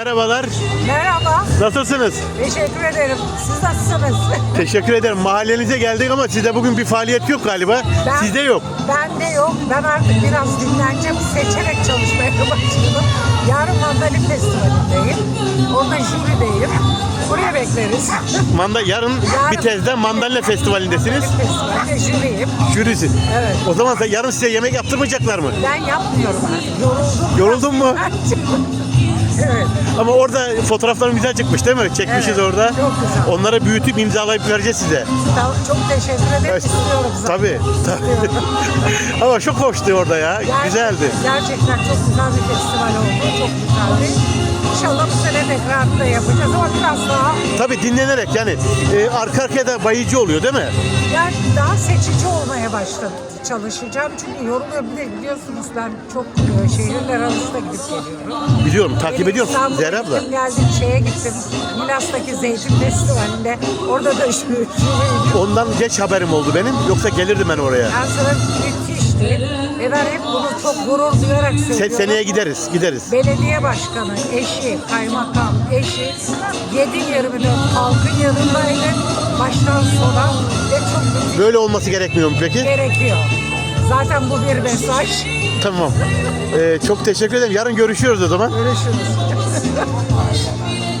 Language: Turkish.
Merhabalar, Merhaba, nasılsınız? teşekkür ederim. Siz nasılsınız? Teşekkür ederim. Mahallenize geldik ama sizde bugün bir faaliyet yok galiba. Ben- Sizde yok. Ben de yok. Ben artık biraz dinleneceğim. Seçerek çalışmaya başladım. Yarın Mandalin Festivali'ndeyim. Orada jürideyim. Buraya bekleriz. Manda yarın Yarın- bir tezde Mandalina Festivali'ndesiniz. Mandalin Festivali'nde jüriyim. Jürisin. Evet. O zaman yarın size yemek yaptırmayacaklar mı? Ben yapmıyorum artık. Yoruldum. Yoruldun mu? Evet. Ama orada fotoğrafların güzel çıkmış değil mi? Çekmişiz Evet, orada. çok güzel. Onları büyütüp imzalayıp vereceğiz size. Tamam, çok teşekkür ederim. İstiyorum zaten. Tabii. tabii. İstiyorum. ama çok hoştu orada ya. Ger- Güzeldi. Gerçekten çok güzel bir festival oldu. Çok güzeldi. İnşallah bu sene tekrar da yapacağız ama biraz daha Tabii dinlenerek yani e, arka arkaya da bayıcı oluyor değil mi? yani daha seçici olmaya başladım. Çalışacağım çünkü yoruluyor. Bir de biliyorsunuz ben çok e, şehirler arasında gidip geliyorum. Biliyorum, takip Benim ediyorum İstanbul'a Zehra abla. gittim, geldim şeye gittim. Milas'taki Zeytin Festivali'nde. Orada da jüriydim. Ondan geç haberim oldu benim. Yoksa gelirdim ben oraya. Ben sana müthişti. Hep bunu çok gurur duyarak Se- söylüyorum. seneye gideriz, gideriz. Belediye başkanı, eşi, kaymakam, eşi 7-24 halkın yanındaydı. Baştan sona ve çok müthiş Böyle olması gerekmiyor mu peki? gerekiyor. Zaten bu bir mesaj. Tamam. Ee, çok teşekkür ederim. Yarın görüşüyoruz o zaman. Görüşürüz.